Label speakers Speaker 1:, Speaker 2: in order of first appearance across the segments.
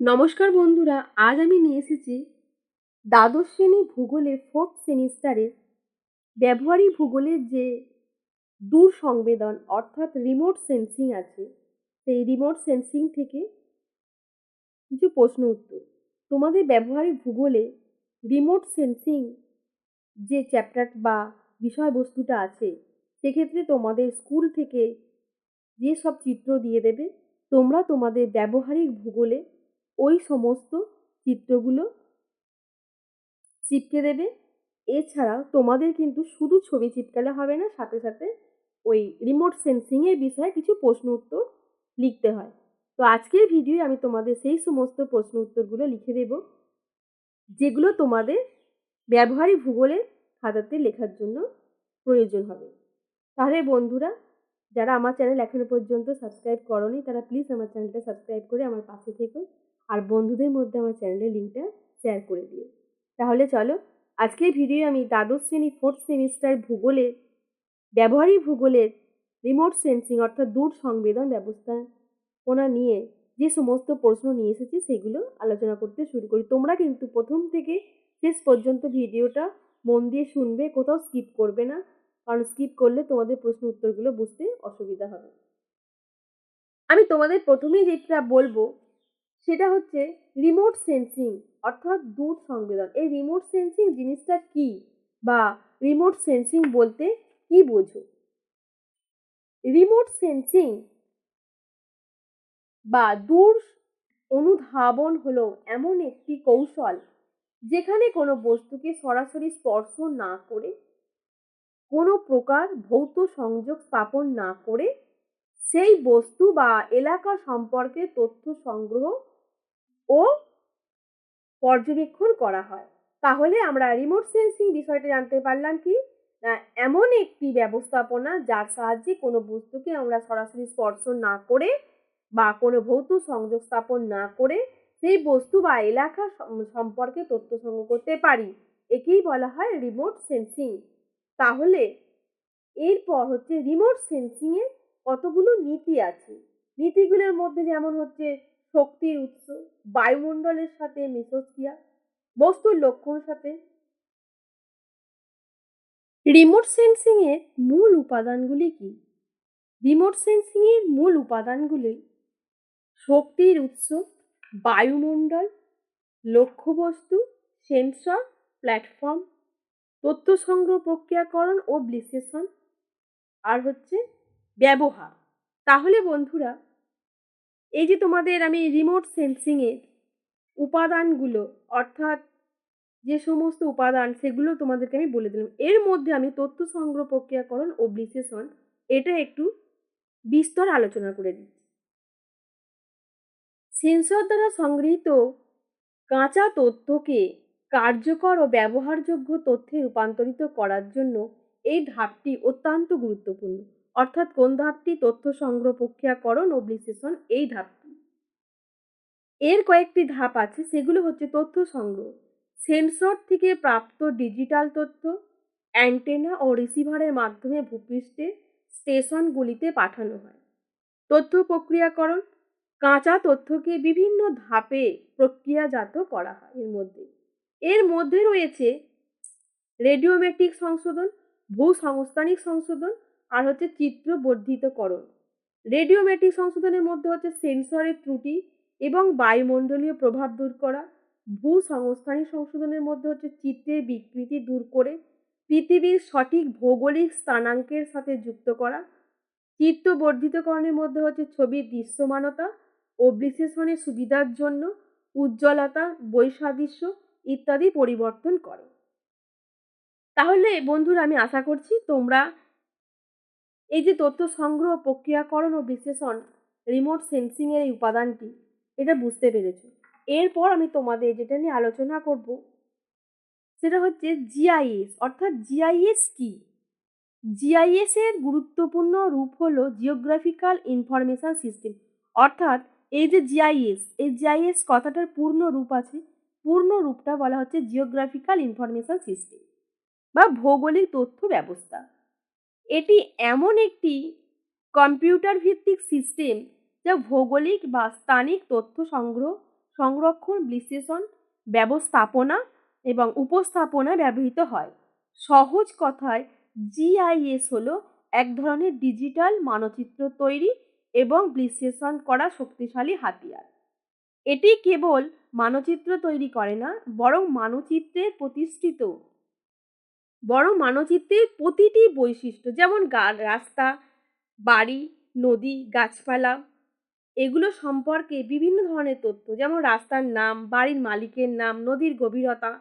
Speaker 1: নমস্কার বন্ধুরা, আজ আমি নিয়ে এসেছি দ্বাদশ শ্রেণি ভূগোলের ফোর্থ সেমিস্টারের ব্যবহারিক ভূগোলের যে দূর সংবেদন অর্থাৎ রিমোট সেন্সিং আছে, সেই রিমোট সেন্সিং থেকে কিছু প্রশ্ন উত্তর। তোমাদের ব্যবহারিক ভূগোলে রিমোট সেন্সিং যে চ্যাপ্টার বা বিষয়বস্তুটা আছে, সেক্ষেত্রে তোমাদের স্কুল থেকে যে সব চিত্র দিয়ে দেবে, তোমরা তোমাদের ব্যবহারিক ভূগোলে ওই সমস্ত চিত্রগুলো চিপকে দেবে। এছাড়াও তোমাদের কিন্তু শুধু ছবি চিপকালে হবে না, সাথে সাথে ওই রিমোট সেন্সিংয়ের বিষয়ে কিছু প্রশ্ন উত্তর লিখতে হয়। তো আজকের ভিডিওয়ে আমি তোমাদের সেই সমস্ত প্রশ্ন উত্তরগুলো লিখে দেব, যেগুলো তোমাদের ব্যবহারিক ভূগোলের খাতাতে লেখার জন্য প্রয়োজন হবে। তাহলে বন্ধুরা, যারা আমার চ্যানেল এখনও পর্যন্ত সাবস্ক্রাইব করনি, তারা প্লিজ আমার চ্যানেলটা সাবস্ক্রাইব করে আমার পাশে থেকো। আর বন্ধুদের মধ্যে আমার চ্যানেলের লিঙ্কটা শেয়ার করে দিও। তাহলে চলো, আজকের ভিডিও আমি দ্বাদশ শ্রেণি ফোর্থ সেমিস্টার ভূগোলের ব্যবহারিক ভূগোলের রিমোট সেন্সিং অর্থাৎ দূর সংবেদন ব্যবস্থাপনা নিয়ে যে সমস্ত প্রশ্ন নিয়ে এসেছি সেগুলো আলোচনা করতে শুরু করি। তোমরা কিন্তু প্রথম থেকে শেষ পর্যন্ত ভিডিওটা মন দিয়ে শুনবে, কোথাও স্কিপ করবে না। কারণ স্কিপ করলে তোমাদের প্রশ্ন উত্তরগুলো বুঝতে অসুবিধা হবে। আমি তোমাদের প্রথমেই যেটা বলব সেটা হচ্ছে রিমোট সেন্সিং অর্থাৎ দূর সংবেদন। এই রিমোট সেন্সিং জিনিসটা কি? বা রিমোট সেন্সিং বলতে কি বোঝো? রিমোট সেন্সিং বা দূর অনুধাবন হলো এমন একটি কৌশল যেখানে কোনো বস্তুকে সরাসরি স্পর্শ না করে, কোনো প্রকার ভৌত সংযোগ স্থাপন না করে, সেই বস্তু বা এলাকা সম্পর্কে তথ্য সংগ্রহ ও পর্যবেক্ষণ করা হয়। তাহলে আমরা রিমোট সেন্সিং বিষয়টা জানতে পারলাম কি? না এমন একটি ব্যবস্থাপনা যার সাহায্যে কোনো বস্তুকে আমরা সরাসরি স্পর্শ না করে বা কোনো ভৌত সংযোগ স্থাপন না করে সেই বস্তু বা এলাকা সম্পর্কে তথ্য সংগ্রহ করতে পারি। একেই বলা হয় রিমোট সেন্সিং তাহলে এরপর হচ্ছে রিমোট সেন্সিংয়ের কতগুলো নীতি আছে? নীতিগুলোর মধ্যে যেমন হচ্ছে শক্তির উৎস বায়ুমণ্ডলের সাথে, মিথস্ক্রিয়া, বস্তুর লক্ষণ সাথে। রিমোট সেন্সিং এর মূল উপাদানগুলি কি? রিমোট সেন্সিং এর মূল উপাদানগুলি শক্তির উৎস, বায়ুমণ্ডল, লক্ষ্যবস্তু সেন্সর প্ল্যাটফর্ম তথ্য সংগ্রহ প্রক্রিয়াকরণ ও বিশ্লেষণ। আর হচ্ছে ব্যবহার। তাহলে বন্ধুরা এই যে তোমাদের আমি রিমোট সেন্সিংয়ের উপাদানগুলো, অর্থাৎ যে সমস্ত উপাদান, সেগুলো তোমাদেরকে আমি বলে দিলাম। এর মধ্যে আমি তথ্য সংগ্রহ প্রক্রিয়াকরণ ও বিশ্লেষণ, এটা একটু বিস্তর আলোচনা করে দিচ্ছি। সেন্সর দ্বারা সংগৃহীত কাঁচা তথ্যকে কার্যকর ও ব্যবহারযোগ্য তথ্যে রূপান্তরিত করার জন্য এই ধাপটি অত্যন্ত গুরুত্বপূর্ণ। অর্থাৎ কোন ধাপটি তথ্য সংগ্রহ প্রক্রিয়াকরণ ও বিশ্লেষণ, এই ধাপটি এর কয়েকটি ধাপ আছে, সেগুলো হচ্ছে তথ্য সংগ্রহ। সেন্সর থেকে প্রাপ্ত ডিজিটাল তথ্য, অ্যান্টেনা ও রিসিভারের মাধ্যমে ভূপৃষ্ঠে স্টেশনগুলিতে পাঠানো হয়। তথ্য প্রক্রিয়াকরণ, কাঁচা তথ্যকে বিভিন্ন ধাপে প্রক্রিয়াজাত করা হয় এর মধ্যে। এর মধ্যে রয়েছে রেডিওমেট্রিক সংশোধন, ভূসংস্থানিক সংশোধন আর হচ্ছে চিত্র বর্ধিতকরণ। রেডিওমেট্রিক সংশোধনের মধ্যে হচ্ছে সেন্সরের ত্রুটি এবং বায়ুমণ্ডলীয় প্রভাব দূর করা ভূসংস্থানিক সংশোধনের মধ্যে হচ্ছে চিত্রের বিকৃতি দূর করে, পৃথিবীর সঠিক ভৌগোলিক স্থানাঙ্কের সাথে যুক্ত করা, চিত্র বর্ধিতকরণের মধ্যে হচ্ছে ছবির দৃশ্যমানতা ও বিশ্লেষণের সুবিধার জন্য উজ্জ্বলতা, বৈসাদৃশ্য ইত্যাদি পরিবর্তন করে। তাহলে বন্ধুরা আমি আশা করছি তোমরা এই যে তথ্য সংগ্রহ, প্রক্রিয়াকরণ ও বিশ্লেষণ রিমোট সেন্সিংয়ের এই উপাদানটি, এটা বুঝতে পেরেছ। এরপর আমি তোমাদের যেটা নিয়ে আলোচনা করব, সেটা হচ্ছে জিআইএস অর্থাৎ জিআইএস কি? জিআইএস এর গুরুত্বপূর্ণ রূপ হলো জিওগ্রাফিক্যাল ইনফরমেশন সিস্টেম অর্থাৎ এই যে জিআইএস এই জিআইএস কথাটার পূর্ণ রূপ আছে, পূর্ণ রূপটা বলা হচ্ছে জিওগ্রাফিক্যাল ইনফরমেশন সিস্টেম বা ভৌগোলিক তথ্য ব্যবস্থা। এটি এমন একটি কম্পিউটার ভিত্তিক সিস্টেম যা ভৌগোলিক বা স্থানিক তথ্য সংগ্রহ, সংরক্ষণ, বিশ্লেষণ, ব্যবস্থাপনা এবং উপস্থাপনা ব্যবহৃত হয়। সহজ কথায়, জিআইএস হলো এক ধরনের ডিজিটাল মানচিত্র তৈরি এবং বিশ্লেষণ করা শক্তিশালী হাতিয়ার। এটি কেবল মানচিত্র তৈরি করে না, বরং মানচিত্রে প্রতিষ্ঠিত বরং মানচিত্রের প্রতিটি বৈশিষ্ট্য, যেমন রাস্তা, বাড়ি, নদী, গাছপালা, এগুলো সম্পর্কে বিভিন্ন ধরনের তথ্য, যেমন রাস্তার নাম, বাড়ির মালিকের নাম, নদীর গভীরতা,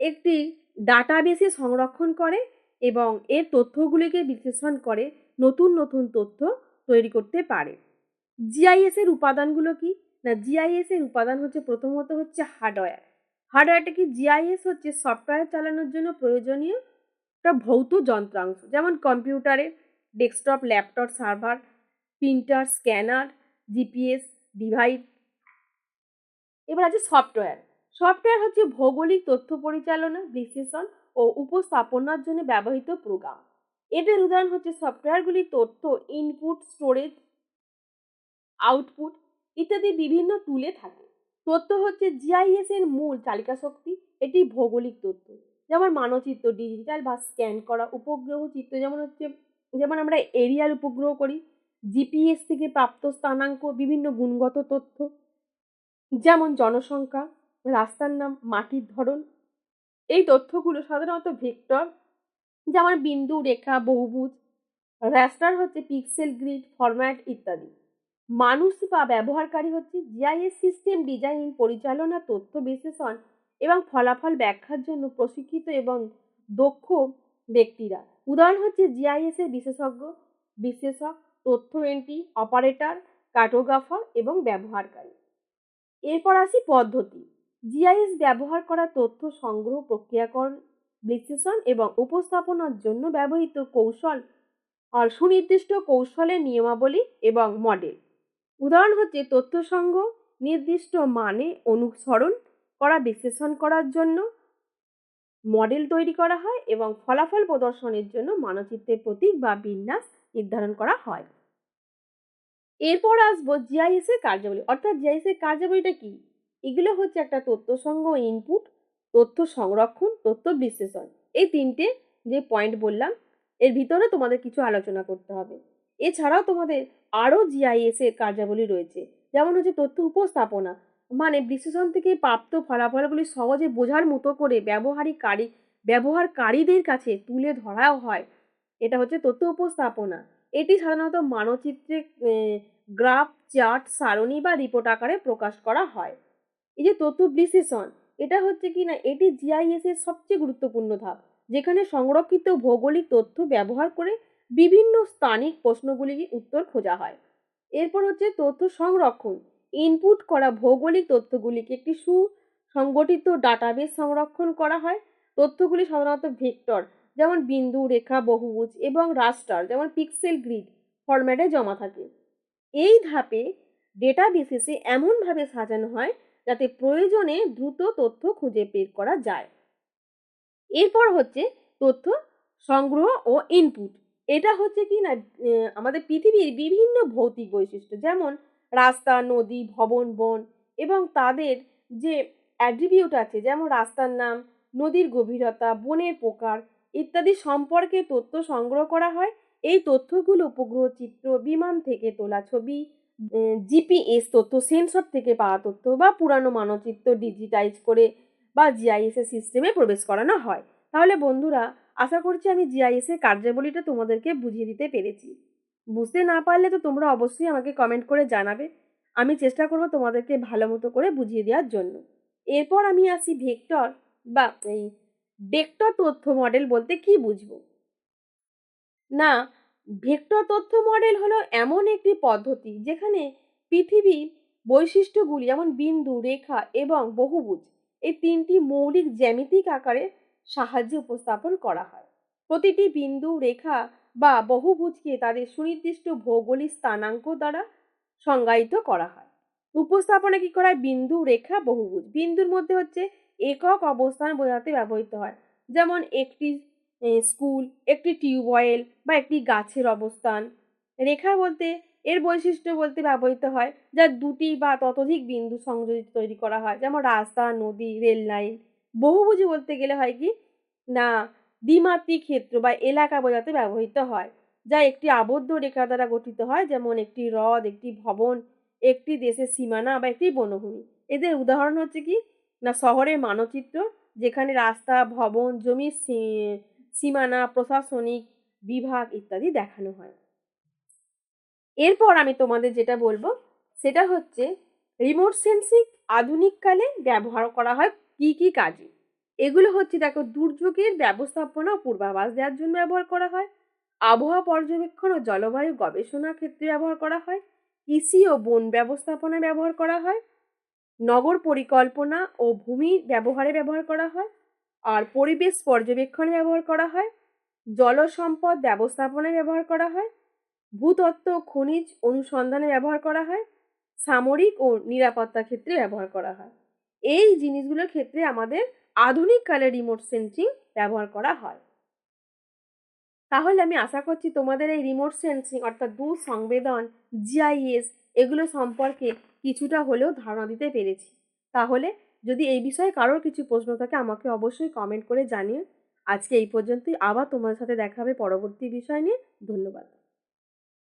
Speaker 1: একটি ডাটাবেসে সংরক্ষণ করে এবং এর তথ্যগুলিকে বিশ্লেষণ করে নতুন নতুন তথ্য তৈরি করতে পারে। জিআইএস এর উপাদানগুলো কি? না জিআইএস এর উপাদান হচ্ছে প্রথমত হচ্ছে হার্ডওয়্যার। হার্ডওয়্যারটা কি জিআইএস হচ্ছে সফটওয়্যার চালানোর জন্য প্রয়োজনীয়? একটা ভৌত যন্ত্রাংশ, যেমন কম্পিউটারে desktop, laptop, server, printer, scanner GPS device. এবার আছে সফটওয়্যার। সফটওয়্যার হচ্ছে ভৌগোলিক তথ্য পরিচালনা, বিশ্লেষণ ও উপস্থাপনার জন্য ব্যবহৃত প্রোগ্রাম। এদের উদাহরণ হচ্ছে সফটওয়্যারগুলি তথ্য ইনপুট স্টোরেজ আউটপুট ইত্যাদি বিভিন্ন টুলে থাকে। তথ্য হচ্ছে জিআইএস এর মূল চালিকা শক্তি। এটি ভৌগোলিক তথ্য, যেমন মানচিত্র ডিজিটাল বা স্ক্যান করা উপগ্রহ চিত্র, যেমন হচ্ছে, যেমন আমরা এরিয়াল উপগ্রহ করি জিপিএস থেকে প্রাপ্ত স্থানাঙ্ক, বিভিন্ন গুণগত তথ্য, যেমন জনসংখ্যা, রাস্তার নাম, মাটির ধরন। এই তথ্যগুলো সাধারণত ভেক্টর, যেমন বিন্দু, রেখা, বহুভুজ র্যাস্টার হচ্ছে পিক্সেল গ্রিড ফরম্যাট ইত্যাদি। মানুষ বা ব্যবহারকারী হচ্ছে জিআইএস সিস্টেম ডিজাইন, পরিচালনা, তথ্য বিশ্লেষণ এবং ফলাফল ব্যাখ্যার জন্য প্রশিক্ষিত এবং দক্ষ ব্যক্তিরা। উদাহরণ হচ্ছে জিআইএস এর বিশেষজ্ঞ, বিশ্লেষক, তথ্য এন্ট্রি, অপারেটর, কার্টোগ্রাফার এবং ব্যবহারকারী। এরপর আসি পদ্ধতি। জিআইএস ব্যবহার করা তথ্য সংগ্রহ, প্রক্রিয়াকরণ, বিশ্লেষণ এবং উপস্থাপনার জন্য ব্যবহৃত কৌশল আর সুনির্দিষ্ট কৌশলের নিয়মাবলী এবং মডেল উদাহরণ হচ্ছে তথ্য সংগ্রহ নির্দিষ্ট মানে অনুসরণ করা, বিশ্লেষণ করার জন্য মডেল তৈরি করা হয় এবং ফলাফল প্রদর্শনের জন্য মানচিত্রের প্রতীক বা বিন্যাস নির্ধারণ করা হয়। এরপর আসব জিআইএস এর কার্যাবলী। অর্থাৎ জিআইএস এর কার্যাবলীটা কি? এগুলো হচ্ছে একটা তথ্য সংগ্রহ ইনপুট তথ্য সংরক্ষণ, তথ্য বিশ্লেষণ। এই তিনটে যে পয়েন্ট বললাম, এর ভিতরে তোমাদের কিছু আলোচনা করতে হবে। এছাড়াও তোমাদের আরও জিআইএস এর কার্যাবলী রয়েছে। যেমন হচ্ছে তথ্য উপস্থাপনা। মানে বিশ্লেষণ থেকে প্রাপ্ত ফলাফলগুলি সহজে বোঝার মতো করে ব্যবহারকারী ব্যবহারকারীদের কাছে তুলে ধরাও হয়। এটা হচ্ছে তথ্য উপস্থাপনা। এটি সাধারণত মানচিত্রে গ্রাফ, চার্ট, সারণী বা রিপোর্ট আকারে প্রকাশ করা হয়। এই যে তথ্য বিশ্লেষণ, এটা হচ্ছে কি না এটি জিআইএস এর সবচেয়ে গুরুত্বপূর্ণ ধাপ। যেখানে সংরক্ষিত ভৌগোলিক তথ্য ব্যবহার করে বিভিন্ন স্থানিক প্রশ্নগুলির উত্তর খোঁজা হয়। এরপর হচ্ছে তথ্য সংরক্ষণ। ইনপুট করা ভৌগোলিক তথ্যগুলিকে একটি সুসংগঠিত ডাটাবেস সংরক্ষণ করা হয়। তথ্যগুলি সাধারণত ভেক্টর, যেমন বিন্দু, রেখা, বহুভুজ এবং রাস্টার যেমন পিক্সেল গ্রিড ফরম্যাটে জমা থাকে। এই ধাপে ডেটা বেসিসে এমনভাবে সাজানো হয় যাতে প্রয়োজনে দ্রুত তথ্য খুঁজে বের করা যায়। এরপর হচ্ছে তথ্য সংগ্রহ ও ইনপুট এটা হচ্ছে কি না আমাদের পৃথিবীর বিভিন্ন ভৌতিক বৈশিষ্ট্য, যেমন রাস্তা, নদী, ভবন, বন এবং তাদের যে অ্যাট্রিবিউট আছে, যেমন রাস্তার নাম, নদীর গভীরতা, বনের প্রকার ইত্যাদি সম্পর্কে তথ্য সংগ্রহ করা হয়। এই তথ্যগুলো উপগ্রহ চিত্র, বিমান থেকে তোলা ছবি জিপিএস তথ্য সেন্সর থেকে পাওয়া তথ্য বা পুরানো মানচিত্র ডিজিটাইজ করে বা জিআইএস এর সিস্টেমে প্রবেশ করানো হয়। তাহলে বন্ধুরা, আশা করছি আমি জিআইএস এর কার্যাবলীটা তোমাদেরকে বুঝিয়ে দিতে পেরেছি। বুঝতে না পারলে তো তোমরা অবশ্যই আমাকে কমেন্ট করে জানাবে। আমি চেষ্টা করব তোমাদেরকে ভালো মতো করে বুঝিয়ে দেওয়ার জন্য। এরপর আমি আসি ভেক্টর বা এই ভেক্টর তথ্য মডেল বলতে কি বুঝব? না, ভেক্টর তথ্য মডেল হলো এমন একটি পদ্ধতি যেখানে পৃথিবীর বৈশিষ্ট্যগুলি যেমন বিন্দু, রেখা এবং বহুভুজ এই তিনটি মৌলিক জ্যামিতিক আকারে সাহায্যে উপস্থাপন করা হয়। প্রতিটি বিন্দু, রেখা বা বহুভুজকে তাদের সুনির্দিষ্ট ভৌগোলিক স্থানাঙ্ক দ্বারা সংজ্ঞায়িত করা হয়। উপস্থাপনা কি করা হয় বিন্দু, রেখা, বহুভুজ। বিন্দুর মধ্যে হচ্ছে একক অবস্থান বোঝাতে ব্যবহৃত হয়। যেমন একটি স্কুল, একটি টিউবওয়েল বা একটি গাছের অবস্থান। রেখা বলতে, এর বৈশিষ্ট্য বলতে ব্যবহৃত হয়, যা দুটি বা ততোধিক বিন্দু সংযোজিত তৈরি করা হয়। যেমন রাস্তা, নদী রেল লাইন বহুভুজি বলতে গেলে হয় কি? না, দ্বিমাত্রিক ক্ষেত্র বা এলাকা বোঝাতে ব্যবহৃত হয়, যা একটি আবদ্ধ রেখা দ্বারা গঠিত হয়, যেমন একটি হ্রদ, একটি ভবন, একটি দেশের সীমানা বা একটি বনভূমি। এদের উদাহরণ হচ্ছে কি? না, শহরের মানচিত্র, যেখানে রাস্তা, ভবন জমির সীমানা, প্রশাসনিক বিভাগ ইত্যাদি দেখানো হয়। এরপর আমি তোমাদের যেটা বলব, সেটা হচ্ছে রিমোট সেন্সিং আধুনিককালে ব্যবহার করা হয় কি কি কাজে? এগুলো হচ্ছে দেখো দুর্যোগের ব্যবস্থাপনা ও পূর্বাভাস দেওয়ার জন্য ব্যবহার করা হয়। আবহাওয়া পর্যবেক্ষণ ও জলবায়ু গবেষণার ক্ষেত্রে ব্যবহার করা হয়। কৃষি ও বন ব্যবস্থাপনায় ব্যবহার করা হয়। নগর পরিকল্পনা ও ভূমি ব্যবহারে ব্যবহার করা হয়। আর পরিবেশ পর্যবেক্ষণে ব্যবহার করা হয়। জল সম্পদ ব্যবস্থাপনায় ব্যবহার করা হয়। ভূতত্ত্ব খনিজ অনুসন্ধানে ব্যবহার করা হয়। সামরিক ও নিরাপত্তা ক্ষেত্রে ব্যবহার করা হয়। এই জিনিসগুলোর ক্ষেত্রে আমাদের আধুনিক কালে রিমোট সেন্সিং ব্যবহার করা হয়। তাহলে আমি আশা করছি তোমাদের এই রিমোট সেন্সিং অর্থাৎ দূর সংবেদন জিআইএস এগুলো সম্পর্কে কিছুটা হলেও ধারণা দিতে পেরেছি। তাহলে যদি এই বিষয়ে কারোর কিছু প্রশ্ন থাকে আমাকে অবশ্যই কমেন্ট করে জানিও। আজকে এই পর্যন্তই। আবার তোমার সাথে দেখা হবে পরবর্তী বিষয় নিয়ে। ধন্যবাদ।